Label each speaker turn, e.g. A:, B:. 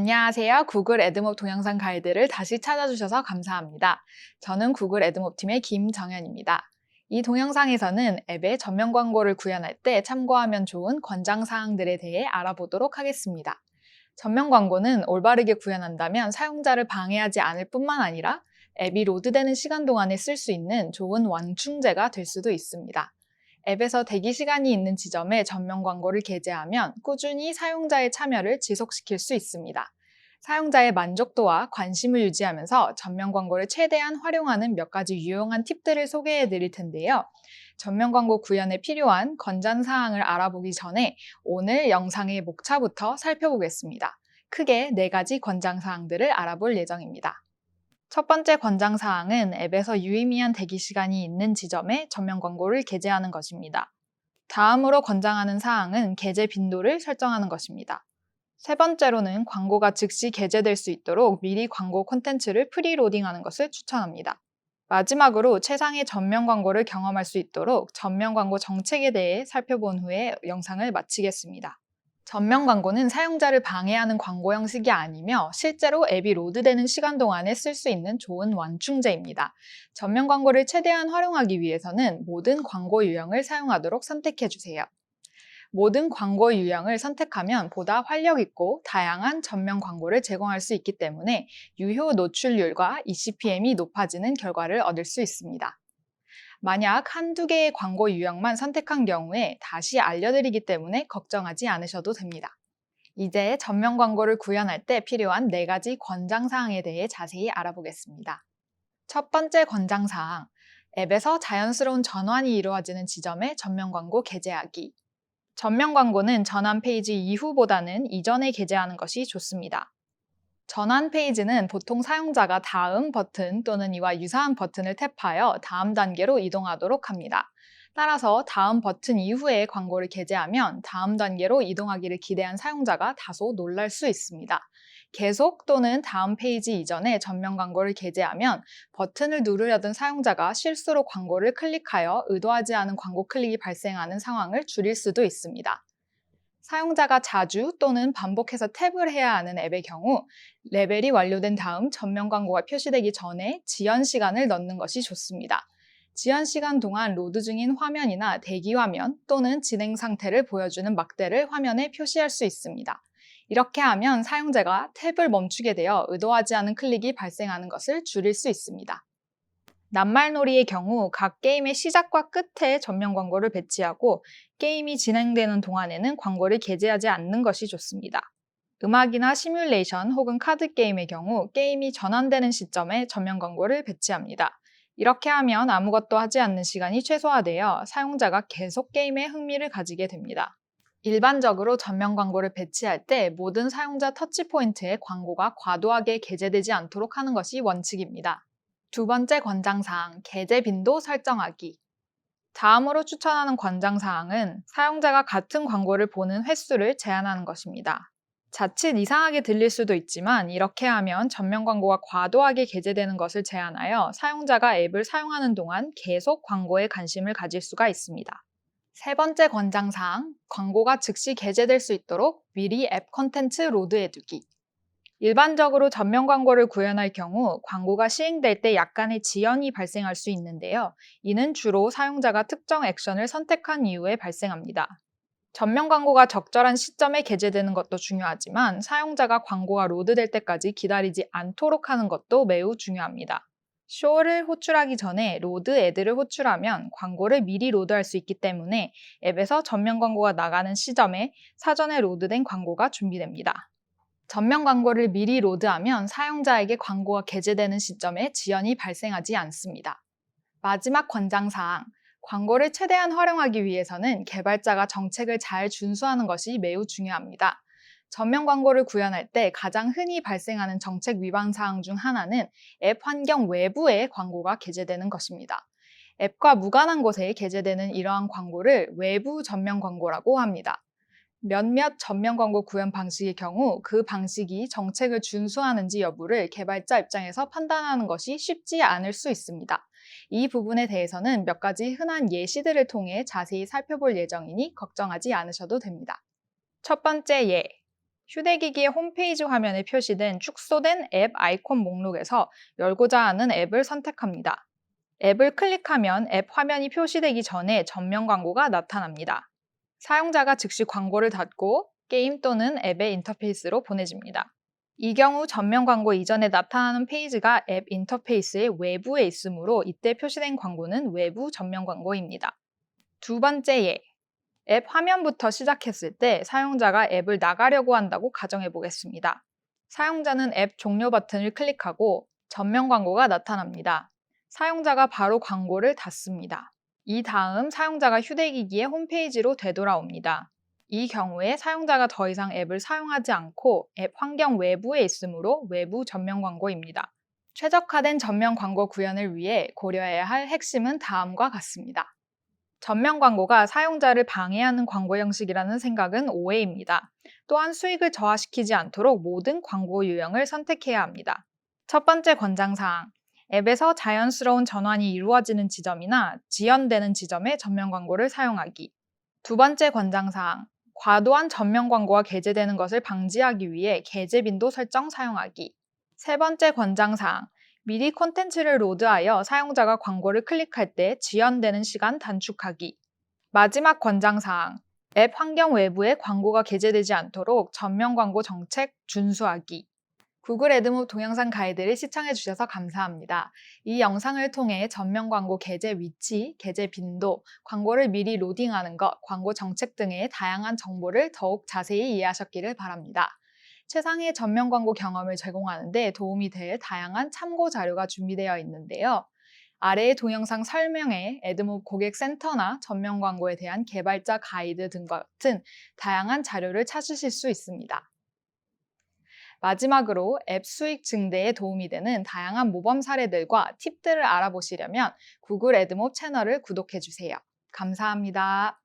A: 안녕하세요. 구글 애드몹 동영상 가이드를 다시 찾아주셔서 감사합니다. 저는 구글 애드몹 팀의 김정현입니다. 이 동영상에서는 앱의 전면 광고를 구현할 때 참고하면 좋은 권장 사항들에 대해 알아보도록 하겠습니다. 전면 광고는 올바르게 구현한다면 사용자를 방해하지 않을 뿐만 아니라 앱이 로드되는 시간 동안에 쓸 수 있는 좋은 완충제가 될 수도 있습니다. 앱에서 대기 시간이 있는 지점에 전면 광고를 게재하면 꾸준히 사용자의 참여를 지속시킬 수 있습니다. 사용자의 만족도와 관심을 유지하면서 전면 광고를 최대한 활용하는 몇 가지 유용한 팁들을 소개해 드릴 텐데요. 전면 광고 구현에 필요한 건전 사항을 알아보기 전에 오늘 영상의 목차부터 살펴보겠습니다. 크게 네 가지 권장 사항들을 알아볼 예정입니다. 첫 번째 권장 사항은 앱에서 유의미한 대기 시간이 있는 지점에 전면 광고를 게재하는 것입니다. 다음으로 권장하는 사항은 게재 빈도를 설정하는 것입니다. 세 번째로는 광고가 즉시 게재될 수 있도록 미리 광고 콘텐츠를 프리로딩하는 것을 추천합니다. 마지막으로 최상의 전면 광고를 경험할 수 있도록 전면 광고 정책에 대해 살펴본 후에 영상을 마치겠습니다. 전면 광고는 사용자를 방해하는 광고 형식이 아니며 실제로 앱이 로드되는 시간 동안에 쓸 수 있는 좋은 완충제입니다. 전면 광고를 최대한 활용하기 위해서는 모든 광고 유형을 사용하도록 선택해 주세요. 모든 광고 유형을 선택하면 보다 활력 있고 다양한 전면 광고를 제공할 수 있기 때문에 유효 노출률과 ECPM이 높아지는 결과를 얻을 수 있습니다. 만약 한두 개의 광고 유형만 선택한 경우에 다시 알려드리기 때문에 걱정하지 않으셔도 됩니다. 이제 전면 광고를 구현할 때 필요한 네 가지 권장사항에 대해 자세히 알아보겠습니다. 첫 번째 권장사항, 앱에서 자연스러운 전환이 이루어지는 지점에 전면 광고 게재하기. 전면 광고는 전환 페이지 이후보다는 이전에 게재하는 것이 좋습니다. 전환 페이지는 보통 사용자가 다음 버튼 또는 이와 유사한 버튼을 탭하여 다음 단계로 이동하도록 합니다. 따라서 다음 버튼 이후에 광고를 게재하면 다음 단계로 이동하기를 기대한 사용자가 다소 놀랄 수 있습니다. 계속 또는 다음 페이지 이전에 전면 광고를 게재하면 버튼을 누르려던 사용자가 실수로 광고를 클릭하여 의도하지 않은 광고 클릭이 발생하는 상황을 줄일 수도 있습니다. 사용자가 자주 또는 반복해서 탭을 해야 하는 앱의 경우 레벨이 완료된 다음 전면 광고가 표시되기 전에 지연 시간을 넣는 것이 좋습니다. 지연 시간 동안 로드 중인 화면이나 대기 화면 또는 진행 상태를 보여주는 막대를 화면에 표시할 수 있습니다. 이렇게 하면 사용자가 탭을 멈추게 되어 의도하지 않은 클릭이 발생하는 것을 줄일 수 있습니다. 낱말놀이의 경우 각 게임의 시작과 끝에 전면 광고를 배치하고 게임이 진행되는 동안에는 광고를 게재하지 않는 것이 좋습니다. 음악이나 시뮬레이션 혹은 카드 게임의 경우 게임이 전환되는 시점에 전면 광고를 배치합니다. 이렇게 하면 아무것도 하지 않는 시간이 최소화되어 사용자가 계속 게임에 흥미를 가지게 됩니다. 일반적으로 전면 광고를 배치할 때 모든 사용자 터치 포인트에 광고가 과도하게 게재되지 않도록 하는 것이 원칙입니다. 두 번째 권장사항, 게재 빈도 설정하기. 다음으로 추천하는 권장 사항은 사용자가 같은 광고를 보는 횟수를 제한하는 것입니다. 자칫 이상하게 들릴 수도 있지만 이렇게 하면 전면 광고가 과도하게 게재되는 것을 제한하여 사용자가 앱을 사용하는 동안 계속 광고에 관심을 가질 수가 있습니다. 세 번째 권장사항, 광고가 즉시 게재될 수 있도록 미리 앱 컨텐츠 로드해두기. 일반적으로 전면 광고를 구현할 경우 광고가 시행될 때 약간의 지연이 발생할 수 있는데요. 이는 주로 사용자가 특정 액션을 선택한 이후에 발생합니다. 전면 광고가 적절한 시점에 게재되는 것도 중요하지만 사용자가 광고가 로드될 때까지 기다리지 않도록 하는 것도 매우 중요합니다. 쇼를 호출하기 전에 로드 애드를 호출하면 광고를 미리 로드할 수 있기 때문에 앱에서 전면 광고가 나가는 시점에 사전에 로드된 광고가 준비됩니다. 전면 광고를 미리 로드하면 사용자에게 광고가 게재되는 시점에 지연이 발생하지 않습니다. 마지막 권장사항, 광고를 최대한 활용하기 위해서는 개발자가 정책을 잘 준수하는 것이 매우 중요합니다. 전면 광고를 구현할 때 가장 흔히 발생하는 정책 위반 사항 중 하나는 앱 환경 외부에 광고가 게재되는 것입니다. 앱과 무관한 곳에 게재되는 이러한 광고를 외부 전면 광고라고 합니다. 몇몇 전면 광고 구현 방식의 경우 그 방식이 정책을 준수하는지 여부를 개발자 입장에서 판단하는 것이 쉽지 않을 수 있습니다. 이 부분에 대해서는 몇 가지 흔한 예시들을 통해 자세히 살펴볼 예정이니 걱정하지 않으셔도 됩니다. 첫 번째 예. 휴대기기의 홈페이지 화면에 표시된 축소된 앱 아이콘 목록에서 열고자 하는 앱을 선택합니다. 앱을 클릭하면 앱 화면이 표시되기 전에 전면 광고가 나타납니다. 사용자가 즉시 광고를 닫고 게임 또는 앱의 인터페이스로 보내집니다. 이 경우 전면 광고 이전에 나타나는 페이지가 앱 인터페이스의 외부에 있으므로 이때 표시된 광고는 외부 전면 광고입니다. 두 번째 예. 앱 화면부터 시작했을 때 사용자가 앱을 나가려고 한다고 가정해 보겠습니다. 사용자는 앱 종료 버튼을 클릭하고 전면 광고가 나타납니다. 사용자가 바로 광고를 닫습니다. 이 다음 사용자가 휴대기기의 홈페이지로 되돌아옵니다. 이 경우에 사용자가 더 이상 앱을 사용하지 않고 앱 환경 외부에 있으므로 외부 전면 광고입니다. 최적화된 전면 광고 구현을 위해 고려해야 할 핵심은 다음과 같습니다. 전면 광고가 사용자를 방해하는 광고 형식이라는 생각은 오해입니다. 또한 수익을 저하시키지 않도록 모든 광고 유형을 선택해야 합니다. 첫 번째 권장사항. 앱에서 자연스러운 전환이 이루어지는 지점이나 지연되는 지점에 전면 광고를 사용하기. 두 번째 권장사항. 과도한 전면 광고가 게재되는 것을 방지하기 위해 게재 빈도 설정 사용하기. 세 번째 권장사항. 미리 콘텐츠를 로드하여 사용자가 광고를 클릭할 때 지연되는 시간 단축하기. 마지막 권장사항. 앱 환경 외부에 광고가 게재되지 않도록 전면 광고 정책 준수하기. 구글 애드몹 동영상 가이드를 시청해 주셔서 감사합니다. 이 영상을 통해 전면 광고 게재 위치, 게재 빈도, 광고를 미리 로딩하는 것, 광고 정책 등의 다양한 정보를 더욱 자세히 이해하셨기를 바랍니다. 최상의 전면 광고 경험을 제공하는 데 도움이 될 다양한 참고 자료가 준비되어 있는데요. 아래의 동영상 설명에 애드몹 고객센터나 전면 광고에 대한 개발자 가이드 등과 같은 다양한 자료를 찾으실 수 있습니다. 마지막으로 앱 수익 증대에 도움이 되는 다양한 모범 사례들과 팁들을 알아보시려면 구글 애드몹 채널을 구독해 주세요. 감사합니다.